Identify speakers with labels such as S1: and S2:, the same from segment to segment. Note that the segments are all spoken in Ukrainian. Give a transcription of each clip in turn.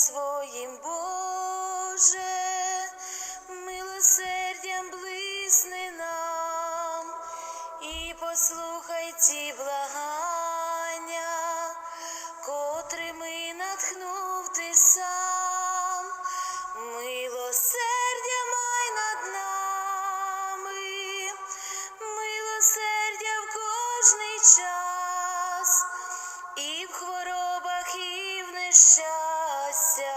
S1: своїм, Боже, милосердям блисни нам і послухай ці благання, котрими натхнув ти сам, милосердя май над нами, милосердя в кожний час, і в хворобах, і в нещастях. Все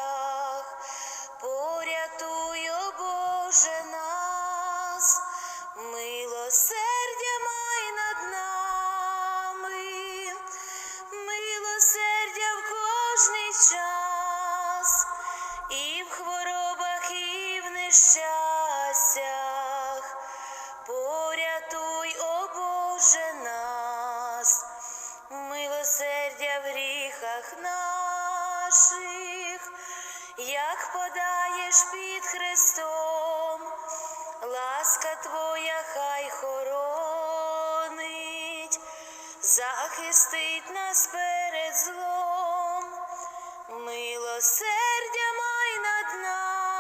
S1: під Христом, ласка Твоя хай хоронить, захистить нас перед злом, милосердя май над нами,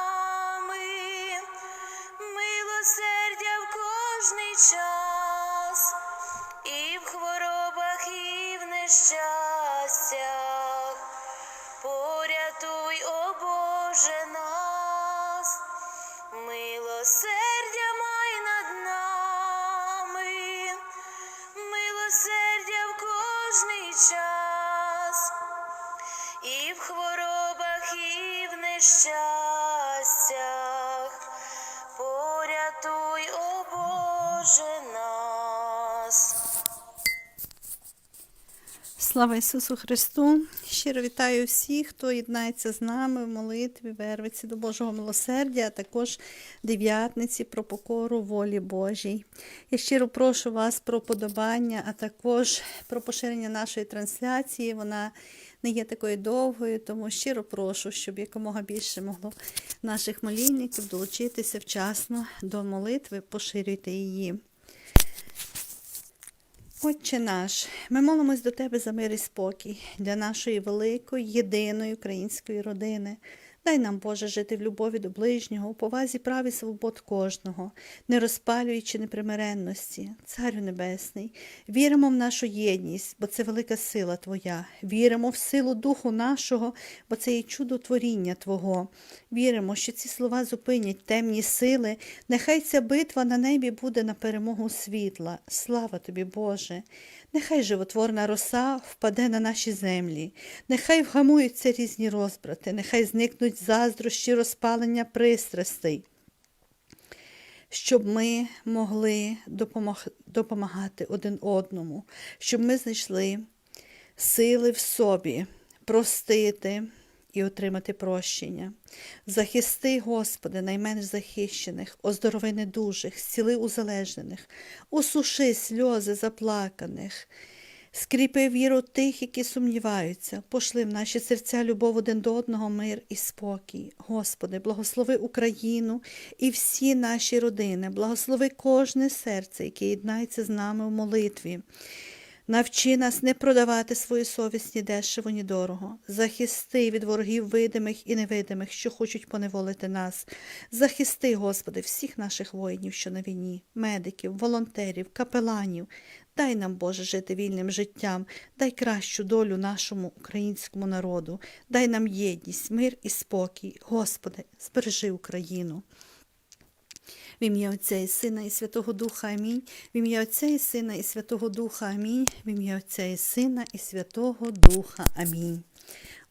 S2: Слава Ісусу Христу! Щиро вітаю всіх, хто єднається з нами в молитві, вервиці до Божого милосердя, а також дев'ятниці про покору волі Божій. Я щиро прошу вас про подобання, а також про поширення нашої трансляції. Вона не є такою довгою, тому щиро прошу, щоб якомога більше могло наших молільників долучитися вчасно до молитви, поширюйте її. Отче наш, ми молимось до Тебе за мир і спокій для нашої великої, єдиної української родини. Дай нам, Боже, жити в любові до ближнього, у повазі прав свобод кожного, не розпалюючи непримиренності, Царю Небесний. Віримо в нашу єдність, бо це велика сила Твоя. Віримо в силу Духу нашого, бо це є чудо творіння Твого. Віримо, що ці слова зупинять темні сили. Нехай ця битва на небі буде на перемогу світла. Слава тобі, Боже! Нехай животворна роса впаде на наші землі, нехай вгамуються різні розбрати, нехай зникнуть заздрощі розпалення пристрастей, щоб ми могли допомог... допомагати один одному, щоб ми знайшли сили в собі простити і отримати прощення. Захисти, Господи, найменш захищених, оздорови недужих, зціли узалежнених, усуши сльози заплаканих, скріпи віру тих, які сумніваються, пошли в наші серця любов один до одного, мир і спокій. Господи, благослови Україну і всі наші родини, благослови кожне серце, яке єднається з нами в молитві. Навчи нас не продавати свою совість ні дешево, ні дорого. Захисти від ворогів видимих і невидимих, що хочуть поневолити нас. Захисти, Господи, всіх наших воїнів, що на війні, медиків, волонтерів, капеланів. Дай нам, Боже, жити вільним життям, дай кращу долю нашому українському народу, дай нам єдність, мир і спокій. Господи, збережи Україну. В ім'я Отця і Сина і Святого Духа Амінь. В ім'я Отця і Сина і Святого Духа Амінь. В ім'я Отця і Сина і Святого Духа Амінь.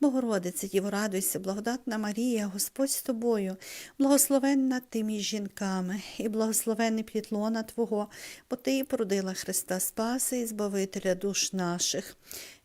S2: Богородице, Діво, радуйся, благодатна Марія, Господь з тобою, благословенна ти між жінками, і благословенний плітлона Твого, бо Ти породила Христа Спаси і Збавителя душ наших.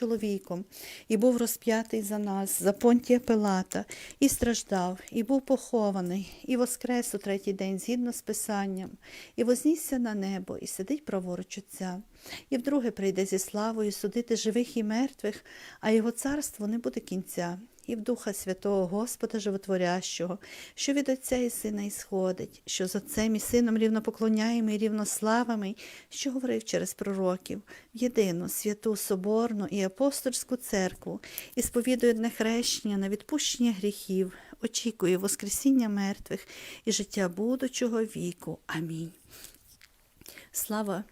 S2: чоловіком, і був розп'ятий за нас, за понтія Пилата, і страждав, і був похований, і воскрес у третій день згідно з Писанням, і вознісся на небо, і сидить праворуч Отця. І вдруге прийде зі славою судити живих і мертвих, а його царство не буде кінця. І в Духа Святого Господа Животворящого, що від Отця і Сина ісходить, що з Отцем і Сином рівнопоклоняємо і рівнославами, що говорив через пророків, в єдину святу Соборну і апостольську церкву, і сповідує одне хрещення на відпущення гріхів, очікує Воскресіння мертвих і життя будучого віку. Амінь. Слава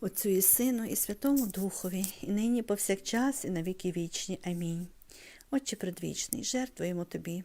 S2: Отцю і Сину, і Святому Духові, і нині повсякчас, і на віки вічні. Амінь. Отче предвічний, жертвуємо Тобі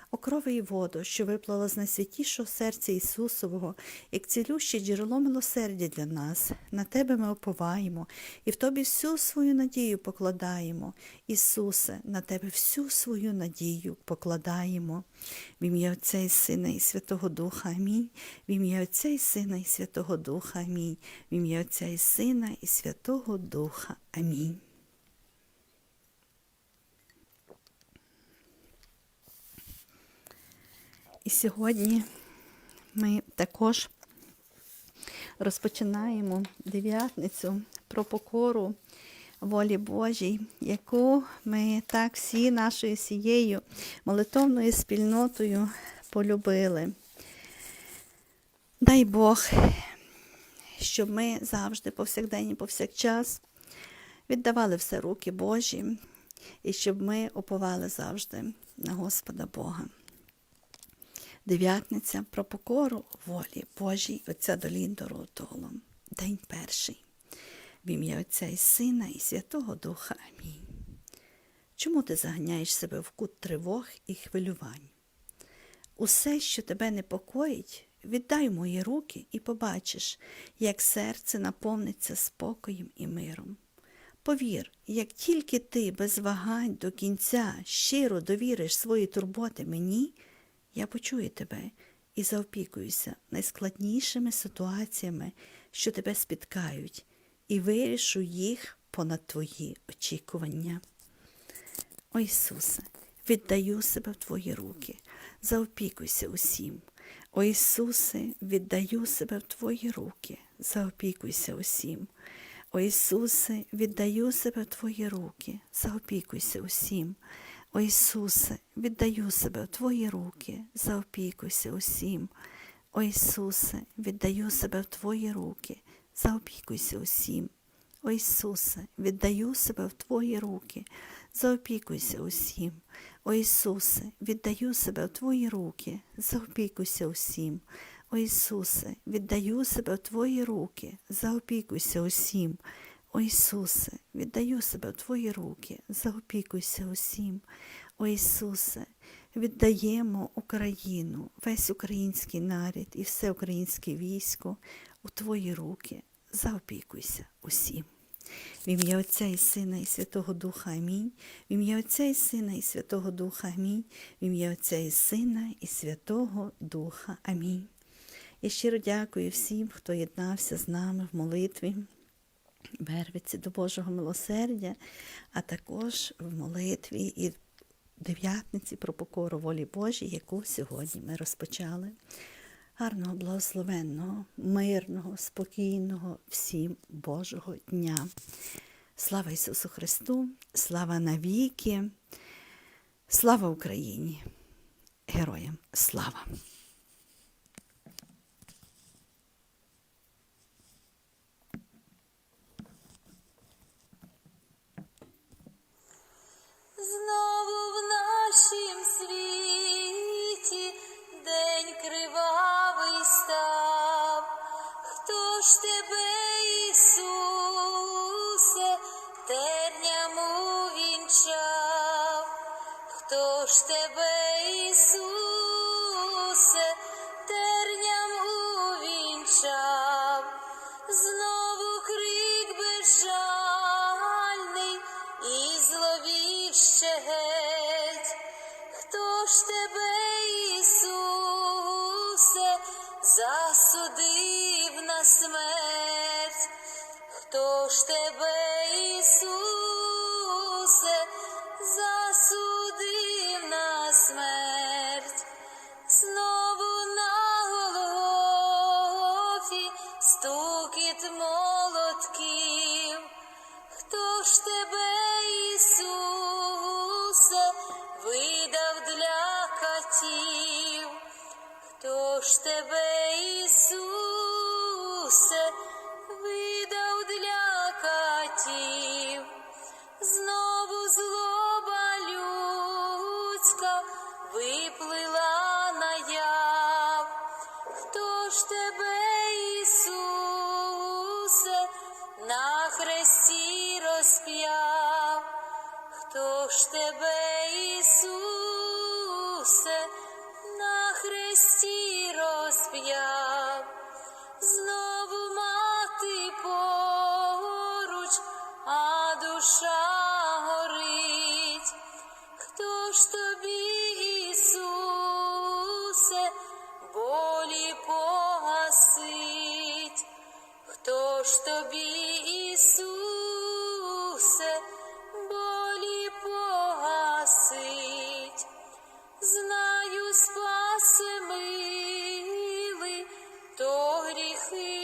S2: О крови і воду, що виплала з найсвятішого серця Ісусового, як цілюще джерело милосердя для нас. На Тебе ми оповаємо і в Тобі всю свою надію покладаємо. Ісусе, на Тебе всю свою надію покладаємо. В ім'я Отця і Сина і Святого Духа. Амінь. В ім'я Отця і Сина і Святого Духа. Амінь. В ім'я Отця і Сина і Святого Духа. Амінь. І сьогодні ми також розпочинаємо дев'ятницю про покору волі Божій, яку ми так всі нашою всією молитовною спільнотою полюбили. Дай Бог, щоб ми завжди, повсякдень і повсякчас, віддавали все руки Божі, і щоб ми оповали завжди на Господа Бога. Дев'ятниця про покору волі Божій Отця до Ліндору Толом. День перший. В ім'я Отця і Сина і Святого Духа. Амінь. Чому ти заганяєш себе в кут тривог і хвилювань? Усе, що тебе непокоїть, віддай мої руки і побачиш, як серце наповниться спокоєм і миром. Повір, як тільки ти без вагань до кінця щиро довіриш свої турботи мені, я почую тебе і заопікуюся найскладнішими ситуаціями, що тебе спіткають, і вирішу їх понад твої очікування. О Ісусе, віддаю себе в Твої руки, заопікуйся усім. О Ісусе, віддаю себе в Твої руки, заопікуйся усім. О Ісусе, віддаю себе в Твої руки, заопікуйся усім. О Ісусе, віддаю себе в Твої руки, заопікуйся усім. О Ісусе, віддаю себе в Твої руки, заопікуйся усім. О Ісусе, віддаю себе в Твої руки, заопікуйся усім. О Ісусе, віддаю себе в Твої руки, заопікуйся усім. О Ісусе, віддаю себе в Твої руки, заопікуйся усім. О Ісусе, віддаю себе в Твої руки, заопікуйся усім. О Ісусе, віддаємо Україну, весь український нарід і все українське військо у Твої руки, заопікуйся усім. В ім'я Отця і Сина і Святого Духа Амінь. В ім'я Отця і Сина і Святого Духа Амінь. В ім'я Отця і Сина і Святого Духа Амінь. Я щиро дякую всім, хто єднався з нами в молитві. Вервиці до Божого милосердя, а також в молитві і в дев'ятниці про покору волі Божій, яку сьогодні ми розпочали. гарного, благословенного, мирного, спокійного всім Божого дня. Слава Ісусу Христу, слава навіки, слава Україні, героям слава!
S1: Хто ж тебе, Ісусе, видав для катів? Хто ж тебе, Ісусе, Хто ж тебе, Ісусе, на хресті розп'яв? Спаси мили, то гріхи